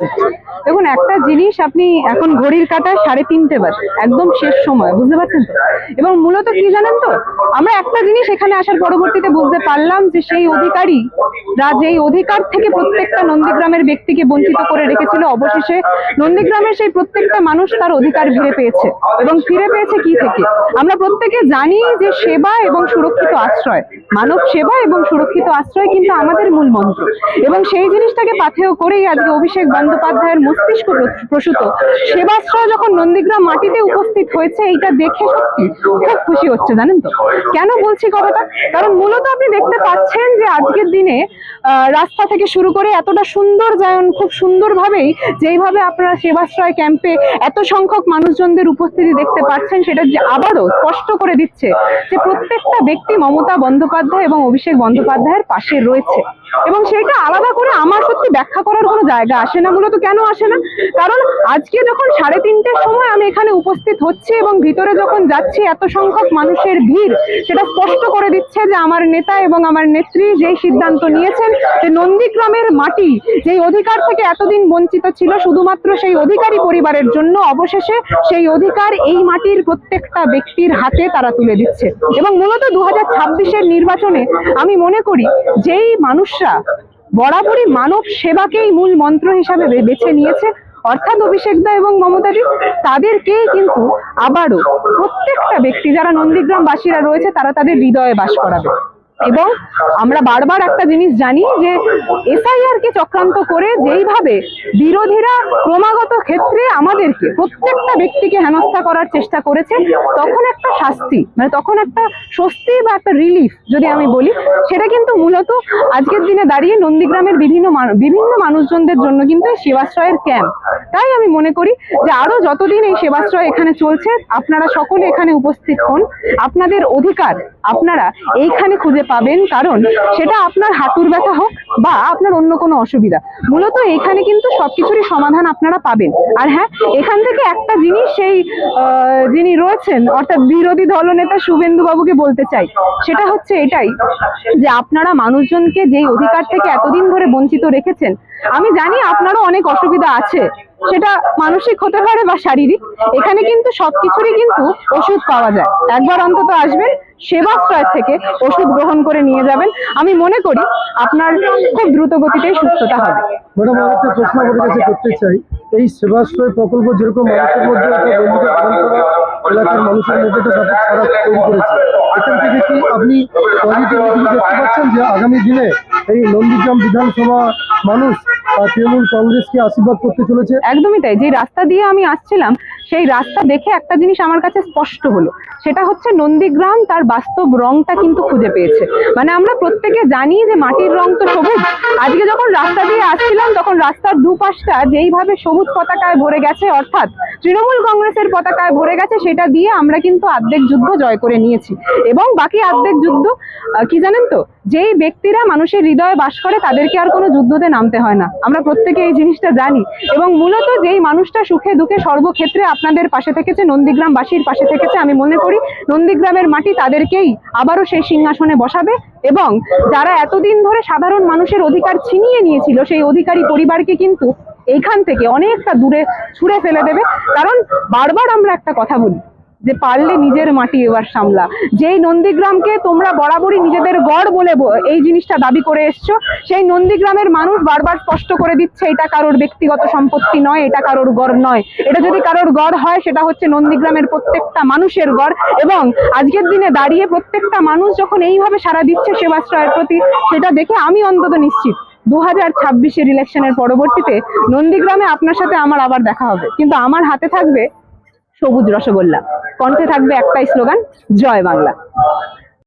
Thank you. দেখুন, একটা জিনিস আপনি এখন ঘড়ির কাটা সাড়ে তিনটে বাজে, একদম শেষ সময়, বুঝতে পারছেন তো? এবং মূলত কি জানেন তো, আমরা একটা জিনিস এখানে আসার পরবর্তীতে বুঝতে পারলাম যে সেই অধিকারী রা যেই অধিকার থেকে প্রত্যেকটা নন্দীগ্রামের ব্যক্তিকে বঞ্চিত করে রেখেছিল। অবশেষে নন্দীগ্রামের সেই প্রত্যেকটা মানুষ তার অধিকার ফিরে পেয়েছে। এবং ফিরে পেয়েছে কি থেকে? আমরা প্রত্যেকে জানি যে সেবা এবং সুরক্ষিত আশ্রয়, মানব সেবা এবং সুরক্ষিত আশ্রয় কিন্তু আমাদের মূল মন্ত্র। এবং সেই জিনিসটাকে পাথেয় করেই আজকে অভিষেক বন্দ্যোপাধ্যায়ের মস্তিষ্ক প্রসূত। সেবাশ্রয় যখন নন্দীগ্রাম মাটিতে উপস্থিত হয়েছে, এইটা দেখে সত্যি খুব খুশি হচ্ছে, জানেন তো? কেন বলছি কথাটা? কারণ মূলত আপনি দেখতে পাচ্ছেন যে আজকের দিনে রাস্তা থেকে শুরু করে এতটা সুন্দর জায়ন খুব সুন্দরভাবেই যেইভাবে আপনারা সেবাশ্রয় ক্যাম্পে এত সংখ্যক মানুষজনদের উপস্থিতি দেখতে পাচ্ছেন, সেটা যে আবারও স্পষ্ট করে দিচ্ছে যে প্রত্যেকটা ব্যক্তি মমতা বন্দ্যোপাধ্যায় এবং অভিষেক বন্দ্যোপাধ্যায়ের পাশে রয়েছে। এবং সেটা আলাদা করে আমার ব্যাখ্যা করার কোনো জায়গা আসে না, মূলত কেন আসে না? কারণ আজকে যখন সাড়ে তিনটের সময় আমি এখানে উপস্থিত হচ্ছি এবং ভিতরে যখন যাচ্ছি, এত সংখ্যক মানুষের ভিড়, সেটা স্পষ্ট করে দিচ্ছে যে আমার নেতা এবং আমার নেত্রী যেই সিদ্ধান্ত নিয়েছেন, যে নন্দীগ্রামের মাটি যেই অধিকার থেকে এতদিন বঞ্চিত ছিল, শুধুমাত্র সেই অধিকারী পরিবারের জন্য, অবশেষে সেই অধিকার এই মাটির প্রত্যেকটা ব্যক্তির হাতে তারা তুলে দিচ্ছে। এবং মূলত দু হাজার নির্বাচনে আমি মনে করি, যেই মানুষরা বরাবরই মানব সেবাকেই মূল মন্ত্র হিসাবে বেছে নিয়েছে। অর্থাৎ অভিষেক দা এবং মমতাজি তাদেরকেই কিন্তু আবারও প্রত্যেকটা ব্যক্তি, যারা নন্দীগ্রামবাসীরা রয়েছে, তারা তাদের হৃদয়ে বাস করাবে। এবং আমরা বারবার একটা জিনিস জানি যে এসআইআর কে চক্রান্ত করে যেইভাবে বিরোধীরা ক্রমাগত ক্ষেত্রে আমাদেরকে প্রত্যেকটা ব্যক্তিকে হেনস্থা করার চেষ্টা করেছে, তখন একটা শাস্তি মানে তখন একটা স্বস্তি বা একটা রিলিফ যদি আমি বলি, সেটা কিন্তু মূলত আজকের দিনে দাঁড়িয়ে নন্দীগ্রামের বিভিন্ন বিভিন্ন মানুষজনদের জন্য কিন্তু সেবাশ্রয়ের ক্যাম্প তাই আমি মনে করি যে আরও যতদিন এই সেবাশ্রয় এখানে চলছে, আপনারা সকলে এখানে উপস্থিত হন। আপনাদের অধিকার আপনারা এইখানে খুঁজে পাবেন, কারণ সেটা আপনার হাঁটুর ব্যথা হোক বা আপনার অন্য কোনো অসুবিধা। মূলত এখানে কিন্তু সবকিছুরই সমাধান আপনারা পাবেন। আর হ্যাঁ এখান থেকে একটা জিনিস সেই যিনি রয়েছেন, অর্থাৎ বিরোধী দলনেতা শুভেন্দু বাবুকে বলতে চাই, সেটা হচ্ছে এটাই, যে আপনারা মানুষজনকে যেই অধিকার থেকে এতদিন ধরে বঞ্চিত রেখেছেন, আমি জানি আপনারও অনেক অসুবিধা আছে সেটা মানসিক হতে পারে বা শারীরিক, এখানে কিন্তু সবকিছুরই কিন্তু ওষুধ পাওয়া যায়। একবার অন্তত আসবেন, সেবাশ্রয় থেকে ওষুধ গ্রহণ করে নিয়ে যাবেন। আমি মনে করি আপনার খুব দ্রুত গতিতেই সুস্থতা হবে। ম্যাডাম প্রশ্ন আপনার কাছে করতে চাই। এই সেবাশ্রয় প্রকল্প যেরকম মানুষের মধ্যে এলাকার মানুষের মধ্যে তৈরি করেছে, এখান থেকে কি আপনি দেখতে পাচ্ছেন যে আগামী দিনে এই নন্দীগ্রাম বিধানসভা মানুষ একদমই তাই। যে রাস্তা দিয়ে আমি আসছিলাম, সেই রাস্তা দেখে একটা জিনিস আমার কাছে স্পষ্ট হলো। সেটা হচ্ছে নন্দীগ্রাম তার বাস্তব রংটা কিন্তু খুঁজে পেয়েছে। মানে আমরা প্রত্যেকে জানি যে মাটির রং তো সবুজ। আজকে যখন রাস্তা দিয়ে আসছিলাম, তখন রাস্তার দুপাশটা যেইভাবে সবুজ পতাকায় ভরে গেছে, অর্থাৎ তৃণমূল কংগ্রেসের পতাকায় ভরে গেছে, সেটা দিয়ে আমরা কিন্তু আর্ধেক যুদ্ধ জয় করে নিয়েছি। এবং বাকি আর্ধেক যুদ্ধ কি জানেন তো? যেই ব্যক্তিরা মানুষের হৃদয়ে বাস করে, তাদেরকে আর কোনো যুদ্ধতে নামতে হয় না। আমরা প্রত্যেকে এই জিনিসটা জানি। এবং মূলত যেই মানুষটা সুখে দুঃখে সর্বক্ষেত্রে আপনাদের পাশে থেকেছে, নন্দীগ্রামবাসীর পাশে থেকেছে, আমি মনে করি নন্দীগ্রামের মাটি তাদেরকেই আবারও সেই সিংহাসনে বসাবে এবং যারা এতদিন ধরে সাধারণ মানুষের অধিকার ছিনিয়ে নিয়েছিল, সেই অধিকারী পরিবারকে কিন্তু এইখান থেকে অনেকটা দূরে ছুঁড়ে ফেলে দেবে। কারণ বারবার আমরা একটা কথা বলি যে, পারলে নিজের মাটি এবার সামলা। যেই নন্দীগ্রামকে তোমরা বরাবরই নিজেদের গড় বলে এই জিনিসটা দাবি করে এসছো, সেই নন্দীগ্রামের মানুষ বারবার স্পষ্ট করে দিচ্ছে, এটা কারোর ব্যক্তিগত সম্পত্তি নয়, এটা কারোর গড় নয়। এটা যদি কারোর গড় হয়, সেটা হচ্ছে নন্দীগ্রামের প্রত্যেকটা মানুষের গড়। এবং আজকের দিনে দাঁড়িয়ে প্রত্যেকটা মানুষ যখন এইভাবে সাড়া দিচ্ছে সেবাশ্রয়ের প্রতি, সেটা দেখে আমি অন্তত নিশ্চিত। দু হাজার ছাব্বিশের ইলেকশনের পরবর্তীতে নন্দীগ্রামে আপনার সাথে আমার আবার দেখা হবে। কিন্তু আমার হাতে থাকবে সবুজ রসগোল্লা। কণ্ঠে থাকবে একটাই স্লোগান জয় বাংলা।